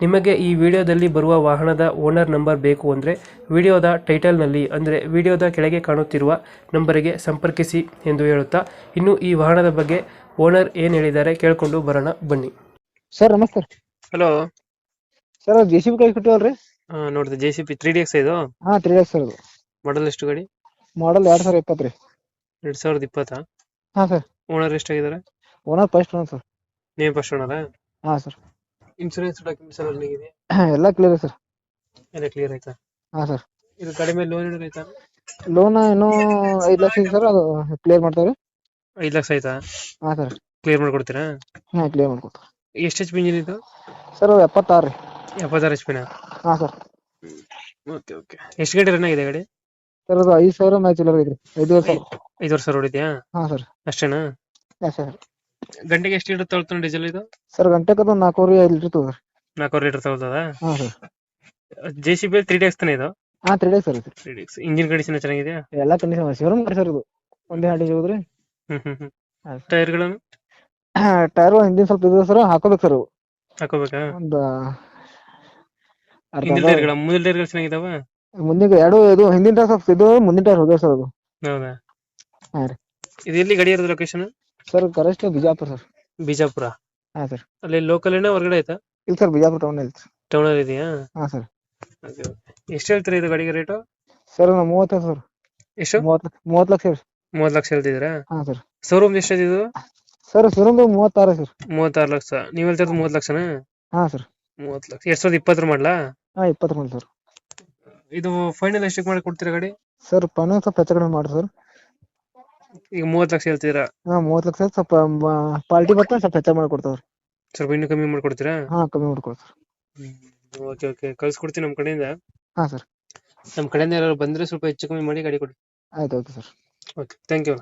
ನಿಮಗೆ ಈ ವಿಡಿಯೋದಲ್ಲಿ ಬರುವ ವಾಹನದ ಓನರ್ ನಂಬರ್ ಬೇಕು ಅಂದರೆ ವಿಡಿಯೋದ ಟೈಟಲ್ನಲ್ಲಿ ಅಂದರೆ ವಿಡಿಯೋದ ಕೆಳಗೆ ಕಾಣುತ್ತಿರುವ ನಂಬರಿಗೆ ಸಂಪರ್ಕಿಸಿ ಎಂದು ಹೇಳುತ್ತಾ ಇನ್ನು ಈ ವಾಹನದ ಬಗ್ಗೆ ಓನರ್ ಏನು ಹೇಳಿದ್ದಾರೆ ಕೇಳಿಕೊಂಡು ಬರೋಣ ಬನ್ನಿ. ಸರ್ ನಮಸ್ಕಾರ hello. Sir J C B ಕೈ ಕೊಟ್ಟಿವಲ್ರಿ ನೋಡಿದೆ J C P three D X ಇದು? ಹಾ ತ್ರೀ ಡೇಸ್ ಸರ್ ಅದು. ಮಾಡಲ್ ಎಷ್ಟು ಗಾಡಿ? ಮಾಡಲ್ ಎರಡು ಸಾವಿರ ಇಪ್ಪತ್ತು ರೀ. ಎರಡು ಸಾವಿರದ ಇಪ್ಪತ್ತಾ? ಹಾ ಸರ್. ಓನರ್ ಎಷ್ಟಾಗಿದ್ದಾರೆ? Owner first owner sir. ನೀವು ಫಸ್ಟ್ ಓನರ ಹಾ ಸರ್. ಇನ್ಸೂರೆನ್ಸ್ ಡಾಕ್ಯುಮೆಂಟ್ಸ್ ಎಲ್ಲ ರನ್ನಿಂಗ್ ಇದೆ ಎಲ್ಲ ಕ್ಲಿಯರ್ ಸರ್. ಎಲ್ಲ ಕ್ಲಿಯರ್ ಐತಾ ಹಾ ಸರ್. ಇದು ಕಡಿಮೆ ಮೇಲೆ ಲೋನ್ ಏನಾದ್ರು ಐತಾ ಲೋನ್ ಏನೋ ಐದು ಲಕ್ಷ ಇದೆ ಸರ್ ಅದು ಕ್ಲಿಯರ್ ಮಾಡ್ತಾರೆ. 5 ಲಕ್ಷ ಐತಾ ಹಾ ಸರ್. ಕ್ಲಿಯರ್ ಮಾಡ್ಕೊಡ್ತೀರಾ? ಹಾ ಕ್ಲಿಯರ್ ಮಾಡ್ಕೊಡ್ತಾರೆ. ಎಷ್ಟು ಎಚ್ ಪಿ ಇಂಜಿನ್ ಇದು? ಸರ್ ಎಪ್ಪತ್ತಾರು ರೀ. ಎಪ್ಪತ್ತಾರು ಎಚ್ ಪಿನ ಹಾ ಸರ್. Okay okay. ಎಷ್ಟು ಗಂಟೆ ರನ್ ಆಗಿದೆ ಗಾಡಿ? ಸರ್ ಅದು ಐದು ಸಾವಿರ ಮ್ಯಾಚ್ ಇಲ್ಲ ಐತ್ರಿ. ವರ್ಷ ಐದು ವರ್ಷ ಹೊಡಿದ್ಯಾ ಹಾ ಸರ್. ಅಷ್ಟೇನಾ? ಹಾ ಸರ್. ಗಂಟೆಗೆ ಎಷ್ಟು ಲೀಟರ್ ತಗೊಳ್ತಾನೆ ಡೀಸೆಲ್ ಇದು? ಸರ್ ಗಂಟೆಗೆ ಅದು ನಾಲ್ಕೂವರೆ ಐದು ಲೀಟರ್ ತಗೋರಿ ನಾಲ್ಕೂವರೆ ಲೀಟರ್ ತಗೋತದ ಹಾ sir J C B three days ತಾನೆ ಇದು? ಹಾ ತ್ರೀ ಡೇಸ್ ಸರ್ ಇದು ತ್ರೀ ಡೇಸ್ ಇಂಜಿನ್ ಕಂಡೀಷನ್ ಚೆನ್ನಾಗಿದೆಯಾ? ಎಲ್ಲ ಕಂಡೀಷನ್ ಶಿವರಮ್ ಸರ್ ಇದು ಒಂದೇ ಹಾಡಿ ಹೋದ್ರಿ ಹ್ಮ್ ಹ್ಮ್ ಹ್ಮ್. ಹಾ. ಟೈರ್ಗಳನ್ನು ಟೈರ್ ಹಿಂದಿನ ಸ್ವಲ್ಪ ಇದೆ ಸರ್ ಹಾಕೋಬೇಕು ಸರ್ ಹಾಕೋಬೇಕಾ? ಒಂದು ಅರ್ಧ ಹಿಂದಿನ ಅರ್ಧ- ಟೈರ್ಗಳ ಮುಂದಿನ ಟೈರ್ಗಳು ಚೆನ್ನಾಗಿದಾವ? ಮುಂದಿನ ಎರಡು ಇದು ಹಿಂದಿನ ಟೈರ್ ಸ್ವಲ್ಪ ಇದು ಮುಂದಿನ ಟೈರ್ ಹೋಗ್ಯಾವ ಸರ್ ಅದು. ಹೌದಾ? ಹಾಂ ರೀ. ಇದು ಎಲ್ಲಿ ಗಾಡಿ ಇರೋದು location sir correct Bijapur sir Bijapur? ಹಾ ಸರ್ ಅಲ್ಲಿ ಲೋಕಲ್ ಏನೋ ಹೊರಗಡೆ ಐತಾ? ಇಲ್ಲ ಸರ್ ಬಿಜಾಪುರ ಟೌನ್ ಐತಿ ಟೌನ್ ಅಲ್ಲಿ ಇದೆಯಾ? ಹಾ ಸರ್ ಎಷ್ಟು ಹೇಳ್ತೀರಾ ಇದು ಗಾಡಿಗೆ ರೇಟು ಸರ್ ನಾ ಮೂವತ್ತು ಸರ್ ಎಷ್ಟು? ಮೂವತ್ತು ಲಕ್ಷ ಸರ್ ಮೂವತ್ತು ಲಕ್ಷ ಹೇಳ್ತಿದ್ದೀರಾ? ಹಾ ಸರ್ ಶೋರೂಮ್ ಎಷ್ಟು ಇದು ಸರ್ ಶೋರೂಮ್ ಮೂವತ್ತಾರು ಸರ್ ಮೂವತ್ತಾರು ಲಕ್ಷ. ನೀವು ಹೇಳ್ತಿರೋದು ಮೂವತ್ತು ಲಕ್ಷನಾ? ಹಾ ಸರ್ ಮೂವತ್ತು ಲಕ್ಷ. ಎರಡ್ ಸಾವಿರದ ಇಪ್ಪತ್ತರ ಮಾಡ್ಲಾ? ಹಾ ಇಪ್ಪತ್ತು ಮಂದಿ ಸರ್ ಇದು ಫೈನಲ್ ಎಷ್ಟಕ್ಕೆ ಮಾಡಿ ಕೊಡ್ತೀರಾ ಗಾಡಿ? ಸರ್ ಪನ್ನ ಸ್ವಲ್ಪ ಹೆಚ್ಚು ಕಡಿಮೆ ಮಾಡಿ ಸರ್ ಈಗ ಮೂವತ್ತು ಲಕ್ಷ ಹೇಳ್ತೀರಾ? ಹಾ ಮೂವತ್ತು ಲಕ್ಷ ಸ್ವಲ್ಪ ಪಾರ್ಟಿ ಬರ್ತಾ ಸ್ವಲ್ಪ ಹೆಚ್ಚ ಮಾಡಿ ಕೊಡ್ತಾರೆ ಸ್ವಲ್ಪ ಇನ್ನೂ ಕಮ್ಮಿ ಮಾಡ್ಕೊಡ್ತೀರಾ? ಹಾ ಕಮ್ಮಿ ಮಾಡ್ಕೊಡ್ತಾರೆ ಓಕೆ ಓಕೆ. ಕಳ್ಸ್ಕೊಡ್ತೀನಿ ನಮ್ಮ ಕಡೆಯಿಂದ. ಹಾ ಸರ್. ನಮ್ಮ ಕಡೆಯಿಂದ ಯಾರು ಬಂದ್ರೆ ಸ್ವಲ್ಪ ಹೆಚ್ಚು ಕಮ್ಮಿ ಮಾಡಿ ಗಾಡಿ ಕೊಡಿ. ಆಯ್ತು okay sir. Okay thank you